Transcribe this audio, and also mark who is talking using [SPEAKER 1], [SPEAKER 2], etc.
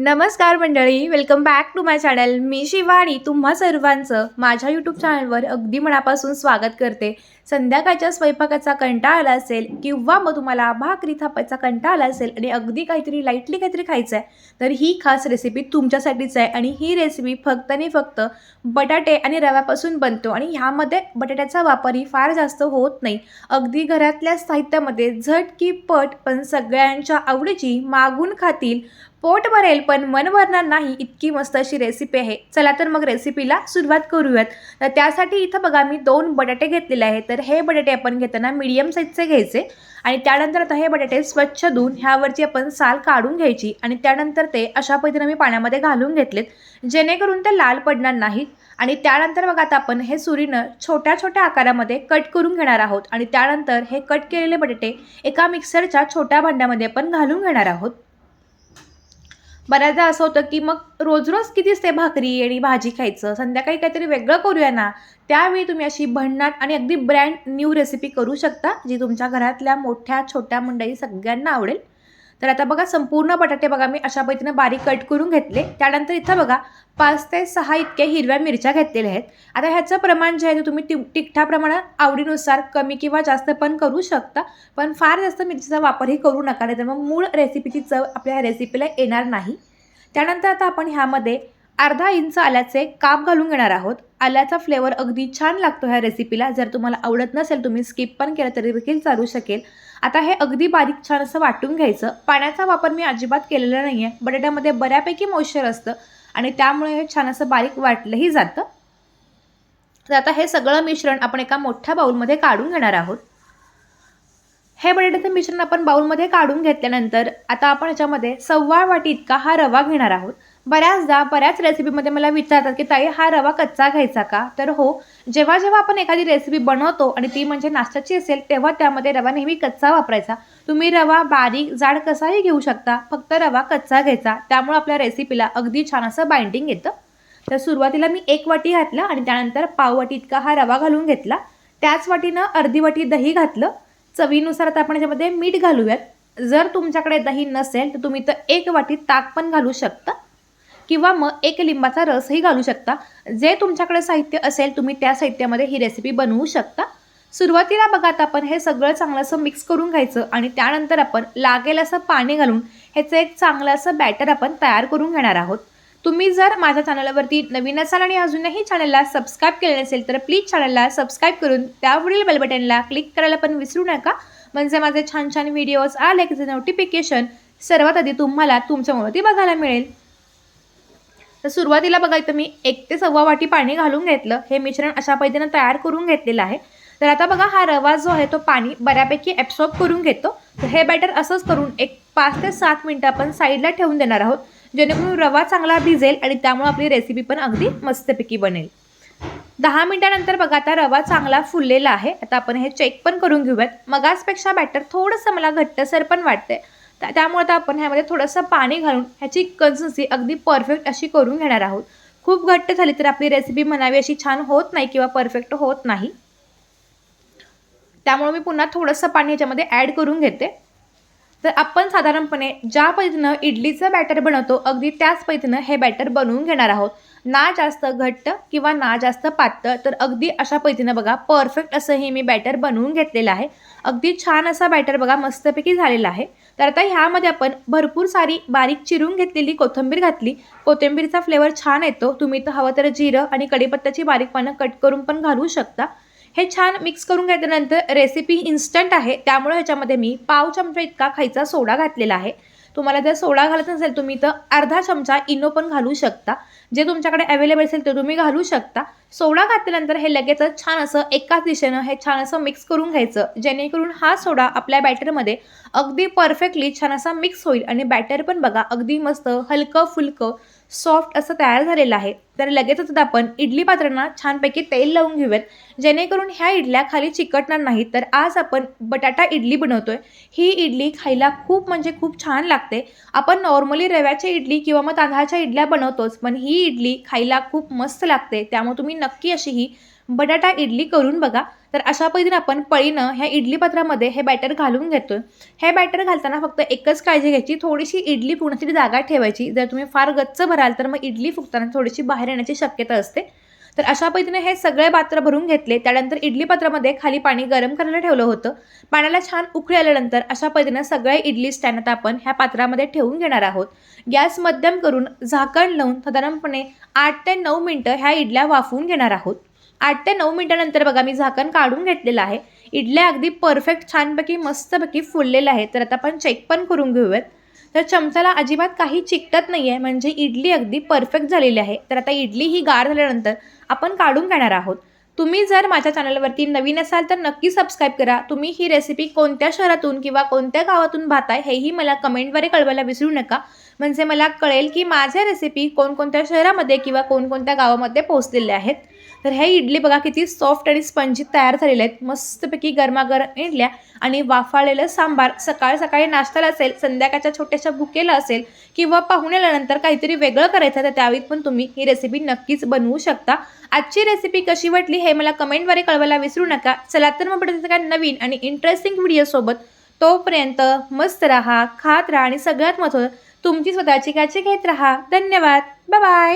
[SPEAKER 1] नमस्कार मंडळी welcome back to my channel मी शिवानी तुम्हा सर्वांचं माझ्या यूट्यूब चॅनलवर अगदी मनापासून स्वागत करते. संध्याकाळच्या स्वयंपाकाचा कंटाळा आला असेल किंवा मग तुम्हाला भाकरी थापायचा कंटाळा आला असेल आणि अगदी काहीतरी लाईटली काहीतरी खायचं आहे तर ही खास रेसिपी तुमच्यासाठीच आहे आणि ही रेसिपी फक्त आणि फक्त बटाटे आणि रव्यापासून बनतो आणि ह्यामध्ये बटाट्याचा वापरही फार जास्त होत नाही. अगदी घरातल्या साहित्यामध्ये झट की पट पण सगळ्यांच्या आवडीची मागून खातील पोट भरेल पण मन भरणार नाही इतकी मस्त अशी रेसिपी आहे. चला तर मग रेसिपीला सुरुवात करूयात. तर त्यासाठी इथं बघा मी दोन बटाटे घेतलेले आहेत. तर हे बटाटे आपण घेताना मिडियम साईजचे घ्यायचे. आणि त्यानंतर आता हे बटाटे स्वच्छ धुवून ह्यावरची आपण साल काढून घ्यायची. आणि त्यानंतर ते अशा पद्धतीने मी पाण्यामध्ये घालून घेतलेत. जेणेकरून ते लाल पडणार नाहीत. आणि त्यानंतर बघा आता आपण हे सुरीनं छोट्या छोट्या आकारामध्ये कट करून घेणार आहोत. आणि त्यानंतर हे कट केलेले बटाटे एका मिक्सरच्या छोट्या भांड्यामध्ये आपण घालून घेणार आहोत. बऱ्याचदा असं होतं की मग रोज रोज कितीच ते भाकरी आणि भाजी खायचं? संध्याकाळी काहीतरी वेगळं करूया ना? त्यावेळी तुम्ही अशी भन्नाट आणि अगदी ब्रँड न्यू रेसिपी करू शकता जी तुमच्या घरातल्या मोठ्या छोट्या मंडळी सगळ्यांना आवडेल. तर आता बघा संपूर्ण बटाटे बघा मी अशा पद्धतीनं बारीक कट करून घेतले. त्यानंतर इथं बघा पाच ते सहा इतक्या हिरव्या मिरच्या घेतलेल्या आहेत. आता ह्याचं प्रमाण जे आहे ते तुम्ही ति तिखटाप्रमाणात आवडीनुसार कमी किंवा जास्त पण करू शकता. पण फार जास्त मिरचीचा वापरही करू नका नाही तर मग मूळ रेसिपीची चव आपल्या ह्या रेसिपीला येणार नाही. त्यानंतर आता आपण ह्यामध्ये अर्धा इंच आल्याचे काप घालून घेणार आहोत. आल्याचा फ्लेवर अगदी छान लागतो ह्या रेसिपीला जर तुम्हाला आवडत नसेल तुम्ही स्किप पण केलं तरी देखील चालू शकेल. आता हे अगदी बारीक छान असं वाटून घ्यायचं. पाण्याचा वापर मी अजिबात केलेला नाही आहे बटाट्यामध्ये बऱ्यापैकी मॉइश्चर असतं आणि त्यामुळे हे छान असं बारीक वाटलंही जातं. तर आता हे सगळं मिश्रण आपण एका मोठ्या बाऊलमध्ये काढून घेणार आहोत. हे बटाट्याचं मिश्रण आपण बाऊलमध्ये काढून घेतल्यानंतर आता आपण याच्यामध्ये सव्वा वाटी इतका हा रवा घेणार आहोत. बऱ्याचदा बऱ्याच रेसिपीमध्ये मला विचारतात की ताई हा रवा कच्चा घ्यायचा का? तर हो जेव्हा जेव्हा आपण एखादी रेसिपी बनवतो आणि ती म्हणजे नाश्त्याची असेल तेव्हा त्यामध्ये रवा नेहमी कच्चा वापरायचा. तुम्ही रवा बारीक जाड कसाही घेऊ शकता फक्त रवा कच्चा घ्यायचा. त्यामुळे आपल्या रेसिपीला अगदी छान असं बाइंडिंग येतं. तर सुरुवातीला मी एक वाटी घातला आणि त्यानंतर पाव वाटी इतका हा रवा घालून घेतला. त्याच वाटीनं अर्धी वाटी दही घातलं. चवीनुसार आता आपण याच्यामध्ये मीठ घालूयात. जर तुमच्याकडे दही नसेल तर तुम्ही तर एक वाटी ताक पण घालू शकता किंवा मग एक लिंबाचा रसही घालू शकता. जे तुमच्याकडे साहित्य असेल तुम्ही त्या साहित्यामध्ये ही रेसिपी बनवू शकता. सुरुवातीला बघा आता आपण हे सगळं चांगलं असं मिक्स करून घ्यायचं आणि त्यानंतर आपण लागेल असं पाणी घालून ह्याचं एक चांगलं असं बॅटर आपण तयार करून घेणार आहोत. तुम्ही जर माझ्या चॅनलवरती नवीन असाल आणि अजूनही चॅनलला सबस्क्राईब केले नसेल तर प्लीज चॅनलला सबस्क्राईब करून त्यावरील बेलबटनला क्लिक करायला पण विसरू नका. म्हणजे माझे छान छान व्हिडिओज आले की नोटिफिकेशन सर्वात आधी तुम्हाला तुमच्यामुळे बघायला मिळेल. तर सुरुवातीला बघा इथं मी एक ते सव्वा वाटी पाणी घालून घेतलं. हे मिश्रण अशा पद्धतीनं तयार करून घेतलेलं आहे. तर आता बघा हा रवा जो आहे तो पाणी बऱ्यापैकी ॲब्सॉर्ब करून घेतो. तर हे बॅटर असंच करून एक पाच ते सात मिनटं आपण साईडला ठेवून देणार आहोत. जेणेकरून रवा चांगला भिजेल आणि त्यामुळे आपली रेसिपी पण अगदी मस्तपैकी बनेल. दहा मिनटानंतर बघा आता रवा चांगला फुललेला आहे. आता आपण हे चेक पण करून घेऊयात. मगासपेक्षा बॅटर थोडंसं मला घट्टसर पण वाटतंय. त्यामुळे आता आपण ह्यामध्ये थोडंसं पाणी घालून ह्याची कन्सिस्टन्सी अगदी परफेक्ट अशी करून घेणार आहोत. खूप घट्ट झाली तर आपली रेसिपी म्हणावी अशी छान होत नाही किंवा परफेक्ट होत नाही. त्यामुळे मी पुन्हा थोडंसं पाणी ह्याच्यामध्ये ॲड करून घेते. तर आपण साधारणपणे ज्या पद्धतीनं इडलीचं बॅटर बनवतो अगदी त्याच पद्धतीनं हे बॅटर बनवून घेणार आहोत. ना जास्त घट्ट किंवा ना जास्त पातळ तर अगदी अशा पद्धतीनं बघा परफेक्ट असं हे मी बॅटर बनवून घेतलेलं आहे. अगदी छान असा बॅटर बघा मस्तपैकी झालेला आहे. तर आता ह्यामध्ये आपण भरपूर सारी बारीक चिरून घेतलेली कोथिंबीर घातली. कोथिंबीरचा फ्लेवर छान येतो. तुम्ही तर हवं तर जिरं आणि कडीपत्त्याची बारीक पानं कट करून पण घालू शकता. हे छान मिक्स करून घेतल्यानंतर रेसिपी इन्स्टंट आहे. त्यामुळे ह्याच्यामध्ये मी पाव चमचा इतका खायचा सोडा घातलेला आहे. तुम्हाला जर सोडा घालत नसेल तुम्ही तर अर्धा चमचा इनो पण घालू शकता. जे तुमच्याकडे अवेलेबल असेल ते तुम्ही घालू शकता. सोडा घातल्यानंतर हे लगेचच छान असं एकाच दिशेनं हे छान असं मिक्स करून घ्यायचं. जेणेकरून हा सोडा आपल्या बॅटरमध्ये अगदी परफेक्टली छान असा मिक्स होईल. आणि बॅटर पण बघा अगदी मस्त हलकं फुलकं सॉफ्ट असं तयार झालेलं आहे. तर लगेचच आता आपण इडली पात्रांना छानपैकी तेल लावून घेऊयात. जेणेकरून ह्या इडल्या खाली चिकटणार नाही तर आज आपण बटाटा इडली बनवतोय. ही इडली खायला खूप म्हणजे खूप छान लागते. आपण नॉर्मली रव्याच्या इडली किंवा मग तांदळाच्या इडल्या बनवतोच. पण ही इडली खायला खूप मस्त लागते. त्यामुळे तुम्ही नक्की अशी ही बटाटा इडली करून बघा. तर अशा पद्धतीने आपण पळीनं ह्या इडली पात्रामध्ये हे बॅटर घालून घेतो हे बॅटर घालताना फक्त एकच काळजी घ्यायची. थोडीशी इडली पूर्णतरी जागा ठेवायची. जर तुम्ही फार गच्च भराल तर मग इडली फुगताना थोडीशी बाहेर येण्याची शक्यता असते. तर अशा पद्धतीने हे सगळे पात्र भरून घेतले. त्यानंतर इडली पात्रामध्ये खाली पाणी गरम करायला ठेवलं होतं. पाण्याला छान उकळी आल्यानंतर अशा पद्धतीनं सगळे इडली स्टँड आता आपण ह्या पात्रामध्ये ठेवून घेणार आहोत. गॅस मध्यम करून झाकण लावून साधारणपणे आठ ते नऊ मिनटं ह्या इडल्या वाफवून घेणार आहोत. आठ ते नऊ मिनटानंतर बघा मी झाकण काढून घेतलेलं आहे. इडल्या अगदी परफेक्ट छानपैकी मस्तपैकी फुललेल्या आहेत. तर आता आपण चेक पण करून घेऊयात. तर चमचाला अजिबात काही चिकटत नाही आहे म्हणजे इडली अगदी परफेक्ट झालेली आहे. तर आता इडली ही गार झाल्यानंतर आपण काढून घेणार आहोत. तुम्ही जर माझ्या चॅनलवरती नवीन असाल तर नक्की सबस्क्राईब करा. तुम्ही ही रेसिपी कोणत्या शहरातून किंवा कोणत्या गावातून पाहताय हेही मला कमेंटद्वारे कळवायला विसरू नका. म्हणजे मला कळेल की माझ्या रेसिपी कोणकोणत्या शहरामध्ये किंवा कोणकोणत्या गावामध्ये पोहोचलेल्या आहेत. तर हे इडली बघा किती सॉफ्ट आणि स्पंजी तयार झालेल्या आहेत. मस्तपैकी गरमागरम इडल्या आणि वाफाळलेलं सांबार सकाळ सकाळी नाश्त्याला असेल संध्याकाळच्या छोट्याशा भुकेला असेल किंवा पाहुण्याल्यानंतर काहीतरी वेगळं करायचं तर त्यावेळी पण तुम्ही ही रेसिपी नक्कीच बनवू शकता. आजची रेसिपी कशी वाटली हे मला कमेंटद्वारे कळवायला विसरू नका. चला तर मग पडत काय नवीन आणि इंटरेस्टिंग व्हिडिओसोबत तोपर्यंत मस्त राहा खात राहा आणि सगळ्यात महत्त्वाचं तुमची स्वतःची काळजी घेत राहा. धन्यवाद. बाय